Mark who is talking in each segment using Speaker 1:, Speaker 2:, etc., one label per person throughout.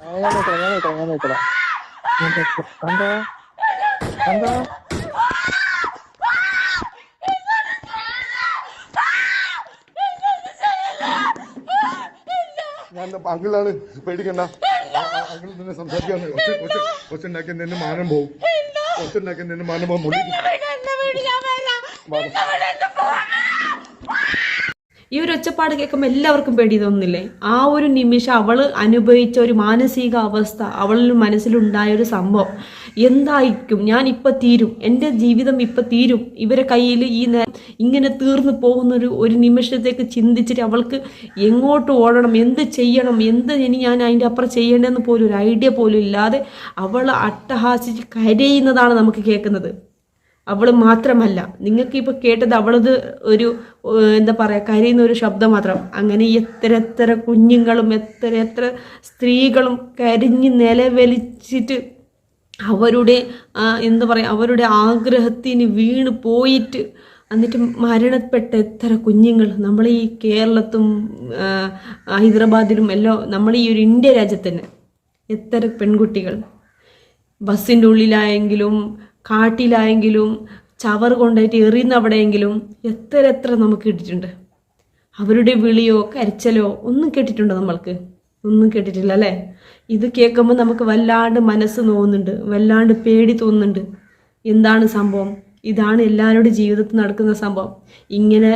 Speaker 1: ഞാൻ നോക്കണം ഞാൻ നോക്കണം ഞാൻ നോക്കണം എന്താ എന്താ
Speaker 2: ഞാൻ അങ്കിളാണ് പേടിക്കണ്ട അങ്കിൾ നിന്നെ സംസാരിക്കാണ് കൊച്ചുണ്ടാക്കി നിന്നെ മാനം പോവും. കൊച്ചുണ്ടാക്കി നിന്നെ മാനം മുള്ളി
Speaker 3: ഈ ഒരു ഒച്ചപ്പാട് കേൾക്കുമ്പോൾ എല്ലാവർക്കും പേടി തോന്നുന്നില്ലേ? ആ ഒരു നിമിഷം അവൾ അനുഭവിച്ച ഒരു മാനസിക അവസ്ഥ അവളിൽ മനസ്സിലുണ്ടായ ഒരു സംഭവം. എന്തായിരിക്കും? ഞാൻ ഇപ്പം തീരും. എന്റെ ജീവിതം ഇപ്പം തീരും. ഇവരെ കയ്യിൽ ഈ ഇങ്ങനെ തീർന്നു പോകുന്ന ഒരു ഒരു നിമിഷത്തേക്ക് ചിന്തിച്ചിട്ട് അവൾക്ക് എങ്ങോട്ട് ഓടണം? എന്ത് ചെയ്യണം? എന്ത് ഇനി ഞാൻ അതിന്റെ അപ്പുറം ചെയ്യേണ്ടതെന്ന് പോലും ഒരു ഐഡിയ പോലും ഇല്ലാതെ അവൾ അട്ടഹാസിച്ച് കരയുന്നതാണ് നമുക്ക് കേൾക്കുന്നത്. അവൾ മാത്രമല്ല. നിങ്ങൾക്ക് ഇപ്പോൾ കേട്ടത് അവളത് ഒരു എന്താ പറയുക കരയുന്ന ഒരു ശബ്ദം മാത്രം. അങ്ങനെ എത്ര എത്ര കുഞ്ഞുങ്ങളും എത്ര എത്ര സ്ത്രീകളും കരിഞ്ഞ് നിലവലിച്ചിട്ട് അവരുടെ എന്താ പറയുക അവരുടെ ആഗ്രഹത്തിന് വീണ് പോയിട്ട് എന്നിട്ട് മരണപ്പെട്ട എത്ര കുഞ്ഞുങ്ങൾ. നമ്മൾ ഈ കേരളത്തും ഹൈദരാബാദിലും എല്ലാം നമ്മൾ ഈ ഒരു ഇന്ത്യ രാജ്യത്തിന് എത്ര പെൺകുട്ടികൾ. ബസ്സിന്റെ ഉള്ളിലായെങ്കിലും കാട്ടിലായെങ്കിലും ചവർ എറിയുന്ന എറിയുന്നവിടെയെങ്കിലും എത്ര എത്ര നമുക്ക് കിട്ടിയിട്ടുണ്ട്. അവരുടെ വിളിയോ കരച്ചലോ ഒന്നും കേട്ടിട്ടുണ്ടോ നമ്മൾക്ക്? ഒന്നും കേട്ടിട്ടില്ല അല്ലേ? ഇത് കേൾക്കുമ്പോൾ നമുക്ക് വല്ലാണ്ട് മനസ്സ് നോവുന്നുണ്ട് വല്ലാണ്ട് പേടി തോന്നുന്നുണ്ട്. എന്താണ് സംഭവം? ഇതാണ് എല്ലാവരുടെ ജീവിതത്തിൽ നടക്കുന്ന സംഭവം. ഇങ്ങനെ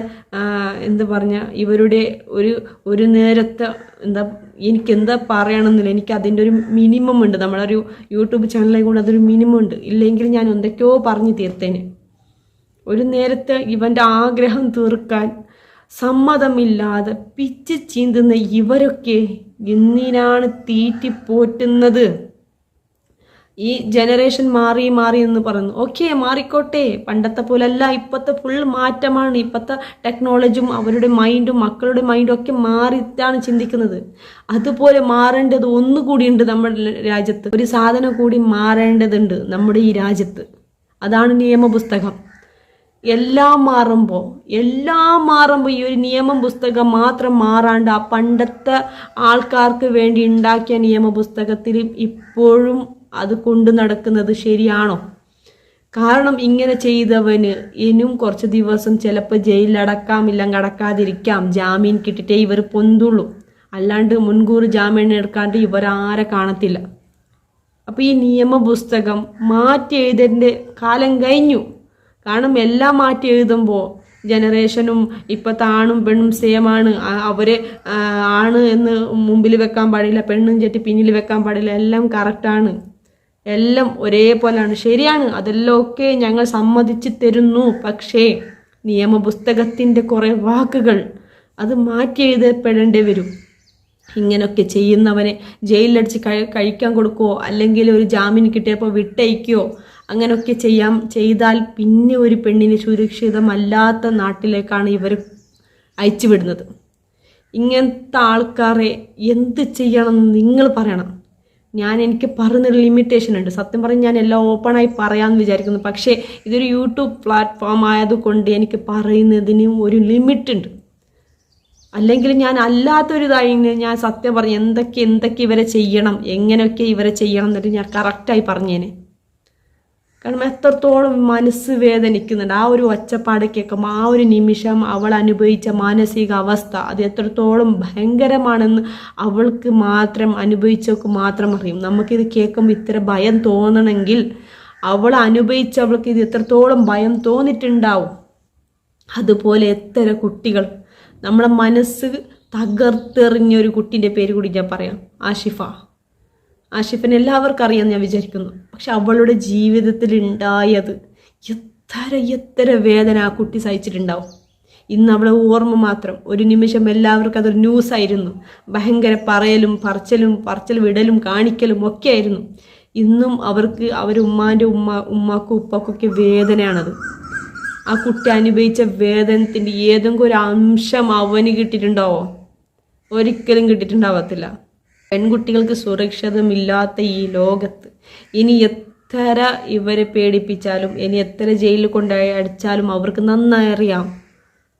Speaker 3: എന്ത് പറഞ്ഞ ഇവരുടെ ഒരു ഒരു നേരത്തെ എന്താ എനിക്ക് എന്താ പറയണമെന്നില്ല. എനിക്ക് അതിന്റെ ഒരു മിനിമം ഉണ്ട്. നമ്മളൊരു യൂട്യൂബ് ചാനലിൽ കൂടെ അതൊരു മിനിമം ഉണ്ട്. ഇല്ലെങ്കിൽ ഞാൻ എന്തൊക്കെയോ പറഞ്ഞു തീർത്തേനെ. ഒരു നേരത്തെ ഇവന്റെ ആഗ്രഹം തീർക്കാൻ സമ്മതമില്ലാതെ പിച്ച് ചീന്തുന്ന ഇവരൊക്കെ എന്തിനാണ് തീറ്റിപ്പോറ്റുന്നത് ഈ ജനറേഷൻ മാറി മാറി എന്ന് പറയുന്നു. ഓക്കെ മാറിക്കോട്ടെ. പണ്ടത്തെ പോലല്ല ഇപ്പോഴത്തെ ഫുൾ മാറ്റമാണ്. ഇപ്പോഴത്തെ ടെക്നോളജിയും അവരുടെ മൈൻഡും മക്കളുടെ മൈൻഡും ഒക്കെ മാറിയിട്ടാണ് ചിന്തിക്കുന്നത്. അതുപോലെ മാറേണ്ടത് ഒന്നുകൂടിയുണ്ട് നമ്മുടെ രാജ്യത്ത്. ഒരു സാധനം കൂടി മാറേണ്ടതുണ്ട് നമ്മുടെ ഈ രാജ്യത്ത്. അതാണ് നിയമപുസ്തകം. എല്ലാം മാറുമ്പോൾ എല്ലാം മാറുമ്പോൾ ഈ ഒരു നിയമം പുസ്തകം മാത്രം മാറാണ്ട് ആ പണ്ടത്തെ ആൾക്കാർക്ക് വേണ്ടി ഉണ്ടാക്കിയ നിയമപുസ്തകത്തിൽ ഇപ്പോഴും അത് കൊണ്ട് നടക്കുന്നത് ശരിയാണോ? കാരണം ഇങ്ങനെ ചെയ്തവന് ഇനിയും കുറച്ച് ദിവസം ചിലപ്പോൾ ജയിലിലടക്കാം ഇല്ലെങ്കിൽ അടക്കാതിരിക്കാം ജാമീൻ കിട്ടിയിട്ടേ ഇവർ പൊന്തുള്ളൂ. അല്ലാണ്ട് മുൻകൂർ ജാമ്യം എടുക്കാണ്ട് ഇവരാരെ കാണത്തില്ല. അപ്പോൾ ഈ നിയമപുസ്തകം മാറ്റി എഴുതേണ്ട കാലം കഴിഞ്ഞു. കാരണം എല്ലാം മാറ്റി എഴുതുമ്പോൾ ജനറേഷനും ഇപ്പോഴത്തെ ആണും പെണ്ണും സെയിം ആണ് അവരെ ആണ് എന്ന് മുമ്പിൽ വെക്കാൻ പാടില്ല പെണ്ണും ചെട്ടി പിന്നിൽ വെക്കാൻ പാടില്ല എല്ലാം കറക്റ്റാണ്. എല്ലാം ഒരേപോലെയാണ് ശരിയാണ്. അതെല്ലാം ഒക്കെ ഞങ്ങൾ സമ്മതിച്ച് തരുന്നു. പക്ഷേ നിയമപുസ്തകത്തിന്റെ കുറേ വാക്കുകൾ അത് മാറ്റി എഴുതപ്പെടേണ്ടി വരും. ഇങ്ങനൊക്കെ ചെയ്യുന്നവനെ ജയിലിലടിച്ച് കഴി കഴിക്കാൻ കൊടുക്കുവോ? അല്ലെങ്കിൽ ഒരു ജാമ്യം കിട്ടിയപ്പോൾ വിട്ടയക്കുകയോ അങ്ങനെയൊക്കെ ചെയ്യാം. ചെയ്താൽ പിന്നെ ഒരു പെണ്ണിന് സുരക്ഷിതമല്ലാത്ത നാട്ടിലേക്കാണ് ഇവർ അയച്ചു വിടുന്നത്. ഇങ്ങനത്തെ ആൾക്കാരെ എന്ത് ചെയ്യണമെന്ന് നിങ്ങൾ പറയണം. ഞാൻ എനിക്ക് പറഞ്ഞൊരു ലിമിറ്റേഷൻ ഉണ്ട്. സത്യം പറഞ്ഞ് ഞാൻ എല്ലാം ഓപ്പണായി പറയാമെന്ന് വിചാരിക്കുന്നു. പക്ഷേ ഇതൊരു യൂട്യൂബ് പ്ലാറ്റ്ഫോം ആയതുകൊണ്ട് എനിക്ക് പറയുന്നതിനും ഒരു ലിമിറ്റ് ഉണ്ട്. അല്ലെങ്കിൽ ഞാൻ അല്ലാത്തൊരു ഇതായി ഞാൻ സത്യം പറഞ്ഞു എന്തൊക്കെ എന്തൊക്കെ ഇവരെ ചെയ്യണം എങ്ങനെയൊക്കെ ഇവരെ ചെയ്യണം എന്നിട്ട് ഞാൻ കറക്റ്റായി പറഞ്ഞേനെ. കാരണം എത്രത്തോളം മനസ്സ് വേദനിക്കുന്നുണ്ട്. ആ ഒരു ഒച്ചപ്പാട് കേൾക്കുമ്പോൾ ആ ഒരു നിമിഷം അവൾ അനുഭവിച്ച മാനസിക അവസ്ഥ അത് എത്രത്തോളം ഭയങ്കരമാണെന്ന് അവൾക്ക് മാത്രം അനുഭവിച്ചവൾക്ക് മാത്രം അറിയും. നമുക്കിത് കേൾക്കുമ്പോൾ ഇത്ര ഭയം തോന്നണമെങ്കിൽ അവൾ അനുഭവിച്ചവൾക്ക് ഇത് എത്രത്തോളം ഭയം തോന്നിയിട്ടുണ്ടാവും. അതുപോലെ എത്ര കുട്ടികൾ. നമ്മളെ മനസ്സ് തകർത്തെറിഞ്ഞ ഒരു കുട്ടീന്റെ പേര് കൂടി ഞാൻ പറയാം. ആഷിഫ. ആഷിഫിനെ എല്ലാവർക്കും അറിയാം ഞാൻ വിചാരിക്കുന്നു. പക്ഷെ അവളുടെ ജീവിതത്തിൽ ഉണ്ടായത് എത്ര എത്ര വേദന ആ കുട്ടി സഹിച്ചിട്ടുണ്ടാവും. ഇന്ന് അവളെ ഓർമ്മ മാത്രം. ഒരു നിമിഷം എല്ലാവർക്കും അതൊരു ന്യൂസ് ആയിരുന്നു. ഭയങ്കര പറയലും പറച്ചലും പറച്ചൽ വിടലും കാണിക്കലും ഒക്കെ ആയിരുന്നു. ഇന്നും അവർക്ക് അവർ ഉമ്മാന്റെ ഉമ്മ ഉമ്മാക്കും ഉപ്പാക്കൊക്കെ വേദനയാണത്. ആ കുട്ടി അനുഭവിച്ച വേദനത്തിന്റെ ഏതെങ്കിലും ഒരു അംശം അവന് കിട്ടിയിട്ടുണ്ടാവോ? ഒരിക്കലും കിട്ടിയിട്ടുണ്ടാവത്തില്ല. പെൺകുട്ടികൾക്ക് സുരക്ഷിതമില്ലാത്ത ഈ ലോകത്ത് ഇനി എത്ര ഇവരെ പേടിപ്പിച്ചാലും ഇനി എത്ര ജയിലിൽ കൊണ്ടുപോയി അടിച്ചാലും അവർക്ക് നന്നായി അറിയാം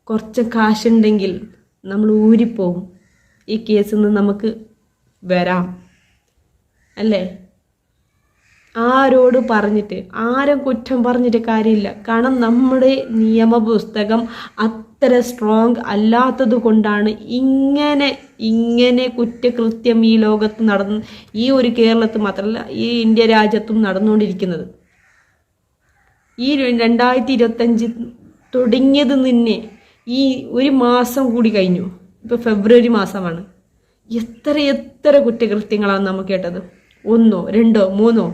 Speaker 3: കുറച്ച് കാശുണ്ടെങ്കിൽ നമ്മൾ ഊരിപ്പോവും ഈ കേസിൽ നിന്ന് നമുക്ക് വരാം. അല്ലേ? ആരോട് പറഞ്ഞിട്ട് ആരും കുറ്റം പറഞ്ഞിട്ട് കാര്യമില്ല. കാരണം നമ്മുടെ നിയമപുസ്തകം അത്ര സ്ട്രോങ് അല്ലാത്തത് കൊണ്ടാണ് ഇങ്ങനെ ഇങ്ങനെ കുറ്റകൃത്യം ഈ ലോകത്ത് നടന്ന് ഈ ഒരു കേരളത്ത് മാത്രമല്ല ഈ ഇന്ത്യ രാജ്യത്തും നടന്നുകൊണ്ടിരിക്കുന്നത്. ഈ രണ്ടായിരത്തി ഇരുപത്തഞ്ച് തുടങ്ങിയത് നിന്നെ ഈ ഒരു മാസം കൂടി കഴിഞ്ഞു. ഇപ്പോൾ ഫെബ്രുവരി മാസമാണ്. എത്ര എത്ര കുറ്റകൃത്യങ്ങളാണ് നമുക്ക് കേട്ടത്? ഒന്നോ രണ്ടോ മൂന്നോ?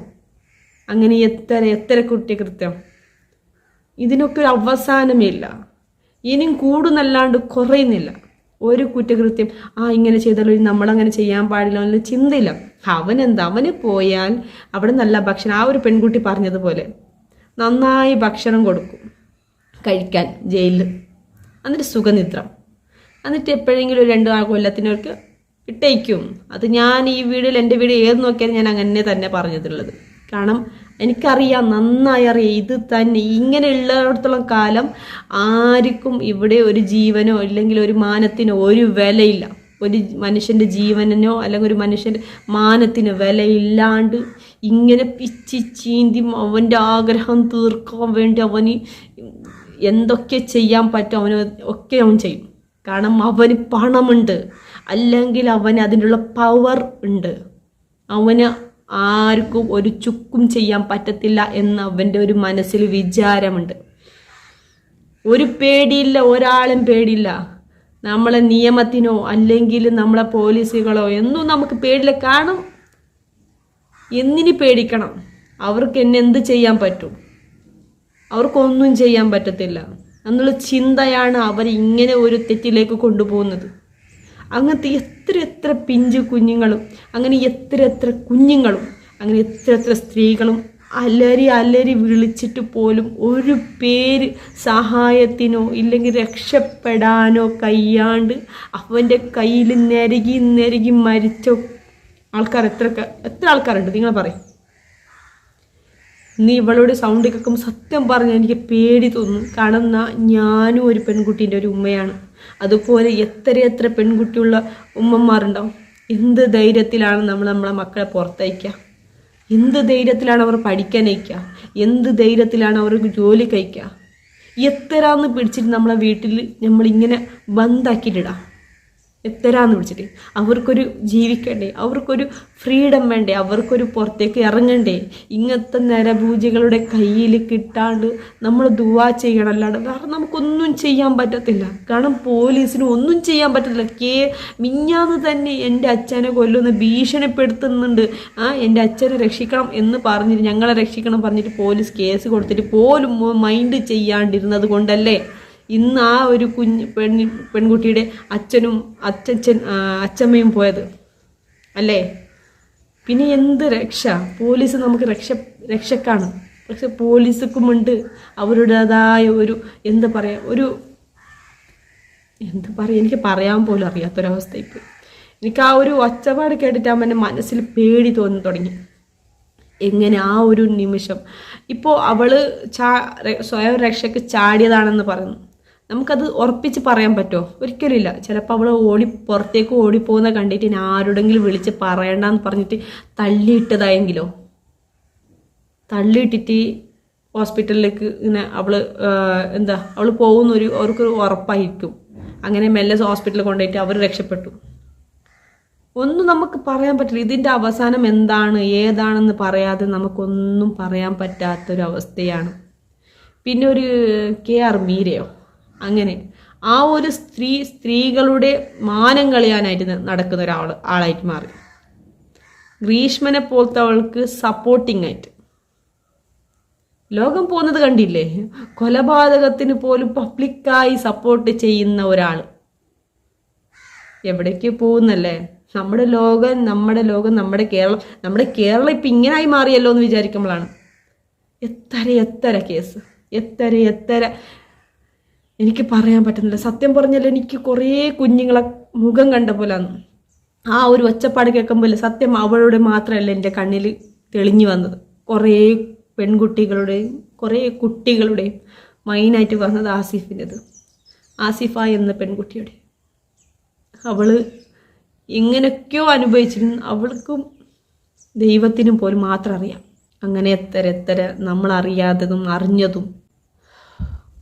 Speaker 3: അങ്ങനെ എത്ര എത്ര കുറ്റകൃത്യം? ഇതിനൊക്കെ ഒരു അവസാനമില്ല. ഇനിയും കൂടുന്നല്ലാണ്ട് കുറയുന്നില്ല. ഒരു കുറ്റകൃത്യം ആ ഇങ്ങനെ ചെയ്താലോ നമ്മളങ്ങനെ ചെയ്യാൻ പാടില്ല എന്നുള്ള ചിന്തയില്ല. അവനെന്താ? അവന് പോയാൽ അവിടെ നല്ല ഭക്ഷണം. ആ ഒരു പെൺകുട്ടി പറഞ്ഞതുപോലെ നന്നായി ഭക്ഷണം കൊടുക്കും. കഴിക്കാൻ ജയിലിൽ. എന്നിട്ട് സുഖനിദ്ര. എന്നിട്ട് എപ്പോഴെങ്കിലും ഒരു രണ്ട് ആ കൊല്ലത്തിനൊക്കെ ഇട്ടേക്കും. അത് ഞാൻ ഈ വീടിൽ എന്റെ വീട് ഏത് നോക്കിയാലും ഞാൻ അങ്ങനെ തന്നെ പറഞ്ഞതുള്ളത് കാരണം എനിക്കറിയാം നന്നായി അറിയാം. ഇത് തന്നെ ഇങ്ങനെ ഉള്ളിടത്തോളം കാലം ആർക്കും ഇവിടെ ഒരു ജീവനോ അല്ലെങ്കിൽ ഒരു മാനത്തിനോ ഒരു വിലയില്ല. ഒരു മനുഷ്യന്റെ ജീവനോ അല്ലെങ്കിൽ ഒരു മനുഷ്യന്റെ മാനത്തിനോ വിലയില്ലാണ്ട് ഇങ്ങനെ പിച്ചി ചീന്തി അവന്റെ ആഗ്രഹം തീർക്കാൻ വേണ്ടി അവന് എന്തൊക്കെ ചെയ്യാൻ പറ്റും അവന് ഒക്കെ അവൻ ചെയ്യും. കാരണം അവന് പണമുണ്ട്. അല്ലെങ്കിൽ അവന് അതിനുള്ള പവർ ഉണ്ട്. അവന് ആർക്കും ഒരു ചുക്കും ചെയ്യാൻ പറ്റത്തില്ല എന്ന് അവന്റെ ഒരു മനസ്സിൽ വിചാരമുണ്ട്. ഒരു പേടിയില്ല ഒരാളും പേടിയില്ല. നമ്മളെ നിയമത്തിനോ അല്ലെങ്കിൽ നമ്മളെ പോലീസുകളോ എന്നും നമുക്ക് പേടിയില്ല. കാണും എന്നിനി പേടിക്കണം? അവർക്ക് എന്നെ എന്ത് ചെയ്യാൻ പറ്റും? അവർക്കൊന്നും ചെയ്യാൻ പറ്റത്തില്ല. എന്നുള്ള ചിന്തയാണ് അവർ ഇങ്ങനെ ഒരു തെറ്റിലേക്ക് കൊണ്ടുപോകുന്നത്. അങ്ങനത്തെ എത്ര എത്ര പിഞ്ചു കുഞ്ഞുങ്ങളും അങ്ങനെ എത്ര എത്ര കുഞ്ഞുങ്ങളും അങ്ങനെ എത്ര എത്ര സ്ത്രീകളും അലരി അലരി വിളിച്ചിട്ട് പോലും ഒരു പേര് സഹായത്തിനോ ഇല്ലെങ്കിൽ രക്ഷപ്പെടാനോ കയ്യാണ്ട് അവന്റെ കയ്യിൽ നിരകി നിരകി മരിച്ച ആൾക്കാർ എത്ര എത്ര ആൾക്കാരുണ്ട്? നിങ്ങൾ പറയും. നീ ഇവളോട് സൗണ്ട് കേൾക്കുമ്പോൾ സത്യം പറഞ്ഞാൽ എനിക്ക് പേടി തോന്നും. കാരണം ഞാനും ഒരു പെൺകുട്ടീന്റെ ഒരു ഉമ്മയാണ്. അതുപോലെ എത്രയെത്ര എത്ര പെൺകുട്ടിയുള്ള ഉമ്മമാരുണ്ടാവും എന്ത് ധൈര്യത്തിലാണ് നമ്മൾ നമ്മളെ മക്കളെ പുറത്തയക്കുക? എന്ത് ധൈര്യത്തിലാണ് അവർ പഠിക്കാൻ അയക്കുക? എന്ത് ധൈര്യത്തിലാണ് അവർക്ക് ജോലി കഴിക്കുക? എത്രയാന്ന് പിടിച്ചിട്ട് നമ്മളെ വീട്ടിൽ നമ്മളിങ്ങനെ ബന്ധാക്കിയിട്ടിടാം. എത്തരാന്ന് വിളിച്ചിട്ട്. അവർക്കൊരു ജീവിക്കണ്ടേ? അവർക്കൊരു ഫ്രീഡം വേണ്ടേ? അവർക്കൊരു പുറത്തേക്ക് ഇറങ്ങണ്ടേ? ഇങ്ങനത്തെ നരഭൂജികളുടെ കയ്യിൽ കിട്ടാണ്ട് നമ്മൾ ദുവാ ചെയ്യണം അല്ലാണ്ട് വേറെ നമുക്കൊന്നും ചെയ്യാൻ പറ്റത്തില്ല. കാരണം പോലീസിന് ഒന്നും ചെയ്യാൻ പറ്റത്തില്ല. കേ മിഞ്ഞാന്ന് തന്നെ എന്റെ അച്ഛനെ കൊല്ലുന്ന ഭീഷണിപ്പെടുത്തുന്നുണ്ട്. ആ എന്റെ അച്ഛനെ രക്ഷിക്കണം എന്ന് പറഞ്ഞിട്ട് ഞങ്ങളെ രക്ഷിക്കണം പറഞ്ഞിട്ട് പോലീസ് കേസ് കൊടുത്തിട്ട് പോലും മൈൻഡ് ചെയ്യാണ്ടിരുന്നത് കൊണ്ടല്ലേ? ഇന്ന് ആ ഒരു കുഞ്ഞ് പെണ്ണി പെൺകുട്ടിയുടെ അച്ഛനും അച്ഛൻ അച്ഛമ്മയും പോയത്. അല്ലേ? പിന്നെ എന്ത് രക്ഷ? പോലീസ് നമുക്ക് രക്ഷ രക്ഷക്കാണ്. പക്ഷെ പോലീസുക്കുമുണ്ട് അവരുടേതായ ഒരു എന്താ പറയുക ഒരു എന്താ പറയുക എനിക്ക് പറയാൻ പോലും അറിയാത്തൊരവസ്ഥ ഇപ്പോൾ എനിക്ക് ആ ഒരു ഒച്ചപാട് കേട്ടിട്ടാകുമ്പോൾ എന്റെ മനസ്സിൽ പേടി തോന്നി തുടങ്ങി. എങ്ങനെ ആ ഒരു നിമിഷം? ഇപ്പോൾ അവൾ ചാ സ്വയം രക്ഷയ്ക്ക് ചാടിയതാണെന്ന് പറയുന്നു. നമുക്കത് ഉറപ്പിച്ച് പറയാൻ പറ്റുമോ? ഒരിക്കലുമില്ല. ചിലപ്പോൾ അവൾ ഓടി പുറത്തേക്ക് ഓടിപ്പോകുന്ന കണ്ടിട്ട് ഇനി ആരോടെങ്കിലും വിളിച്ച് പറയണ്ടെന്ന് പറഞ്ഞിട്ട് തള്ളിയിട്ടതായെങ്കിലോ? തള്ളിയിട്ടിട്ട് ഹോസ്പിറ്റലിലേക്ക് ഇങ്ങനെ അവൾ എന്താ അവൾ പോകുന്നൊരു അവർക്കൊരു ഉറപ്പായിരിക്കും. അങ്ങനെ മെല്ലെ ഹോസ്പിറ്റലിൽ കൊണ്ടുപോയിട്ട് അവർ രക്ഷപ്പെട്ടു. ഒന്നും നമുക്ക് പറയാൻ പറ്റില്ല. ഇതിന്റെ അവസാനം എന്താണ് ഏതാണെന്ന് പറയാതെ നമുക്കൊന്നും പറയാൻ പറ്റാത്തൊരവസ്ഥയാണ്. പിന്നെ ഒരു കെ ആർ മീരയോ? അങ്ങനെ ആ ഒരു സ്ത്രീ സ്ത്രീകളുടെ മാനം കളയാനായിട്ട് നടക്കുന്ന ഒരാൾ ആളായിട്ട് മാറി. ഗ്രീഷ്മനെ പോലത്തെ അവൾക്ക് സപ്പോർട്ടിംഗ് ആയിട്ട്. ലോകം പോകുന്നത് കണ്ടില്ലേ? കൊലപാതകത്തിന് പോലും പബ്ലിക്കായി സപ്പോർട്ട് ചെയ്യുന്ന ഒരാൾ എവിടേക്ക് പോകുന്നല്ലേ? നമ്മുടെ ലോകം നമ്മുടെ ലോകം നമ്മുടെ കേരളം നമ്മുടെ കേരളം ഇപ്പം ഇങ്ങനായി മാറിയല്ലോ എന്ന് വിചാരിക്കുമ്പോഴാണ്. എത്ര എത്ര കേസ് എത്ര എത്ര എനിക്ക് പറയാൻ പറ്റുന്നില്ല. സത്യം പറഞ്ഞാൽ എനിക്ക് കുറേ കുഞ്ഞുങ്ങളെ മുഖം കണ്ട പോലെ ആ ഒരു ഒച്ചപ്പാട് കേൾക്കുമ്പോൾ സത്യം അവളുടെ മാത്രമല്ല എന്റെ കണ്ണിൽ തെളിഞ്ഞു വന്നത്. കുറേ പെൺകുട്ടികളുടെയും കുറേ കുട്ടികളുടെയും മൈനായിട്ട് വന്നത് ആസിഫിന്റെത്. ആസിഫ എന്ന പെൺകുട്ടിയുടെ. അവൾ എങ്ങനെയൊക്കെയോ അനുഭവിച്ചിരുന്നു. അവൾക്കും ദൈവത്തിനും പോലും മാത്രം അറിയാം. അങ്ങനെ എത്ര എത്ര നമ്മളറിയാത്തതും അറിഞ്ഞതും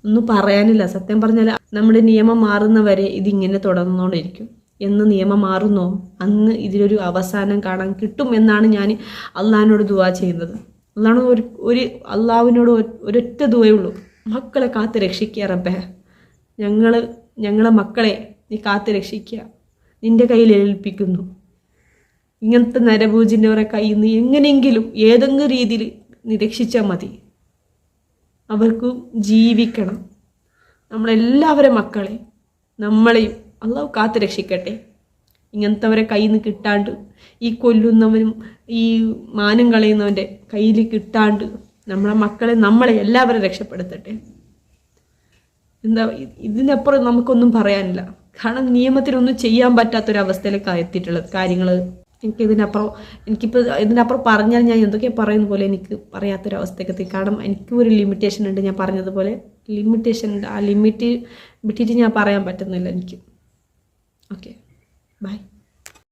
Speaker 3: ഒന്നും പറയാനില്ല. സത്യം പറഞ്ഞാൽ നമ്മുടെ നിയമം മാറുന്നവരെ ഇതിങ്ങനെ തുടർന്നുകൊണ്ടിരിക്കും. എന്ന് നിയമം മാറുന്നോ? അന്ന് ഇതിലൊരു അവസാനം കാണാൻ കിട്ടും എന്നാണ് ഞാൻ അള്ളാഹിനോട് ദുവാ ചെയ്യുന്നത്. അള്ളാഹ് ഒരു ഒരു അള്ളാഹുവിനോട് ഒരൊറ്റ ദുവയുള്ളൂ മക്കളെ കാത്ത് രക്ഷിക്കുക റബ്ബേ. ഞങ്ങൾ ഞങ്ങളെ മക്കളെ നീ കാത്ത് രക്ഷിക്കുക. നിന്റെ കയ്യിൽ ഏൽപ്പിക്കുന്നു. ഇങ്ങനത്തെ നരഭൂജിന്റെ അവരെ കയ്യിൽ നിന്ന് എങ്ങനെയെങ്കിലും ഏതെങ്കിലും രീതിയിൽ നീ രക്ഷിച്ചാൽ മതി. അവർക്ക് ജീവിക്കണം. നമ്മളെല്ലാവരും മക്കളെ നമ്മളെയും അള്ളാഹു കാത്തു രക്ഷിക്കട്ടെ. ഇങ്ങനത്തെവരെ കയ്യിൽ നിന്ന് കിട്ടാണ്ട് ഈ കൊല്ലുന്നവനും ഈ മാനം കളയുന്നവന്റെ കയ്യിൽ കിട്ടാണ്ട് നമ്മളെ മക്കളെ നമ്മളെ എല്ലാവരും രക്ഷപ്പെടുത്തട്ടെ. എന്താ ഇതിനപ്പുറം നമുക്കൊന്നും പറയാനില്ല. കാരണം നിയമത്തിനൊന്നും ചെയ്യാൻ പറ്റാത്തൊരവസ്ഥയിലേക്കാണ് എത്തിയിട്ടുള്ളത് കാര്യങ്ങൾ എനിക്ക് ഇതിനപ്പുറം എനിക്കിപ്പോൾ ഇതിനപ്പുറം പറഞ്ഞാൽ ഞാൻ എന്തൊക്കെ പറയുന്ന പോലെ എനിക്ക് പറയാത്തൊരവസ്ഥയൊക്കെ എത്തി കാരണം എനിക്കും ഒരു ലിമിറ്റേഷൻ ഉണ്ട് ഞാൻ പറഞ്ഞതുപോലെ. ലിമിറ്റേഷൻ ഉണ്ട്. ആ ലിമിറ്റ് വിട്ടിട്ട് ഞാൻ പറയാൻ പറ്റുന്നില്ല എനിക്ക്. Okay bye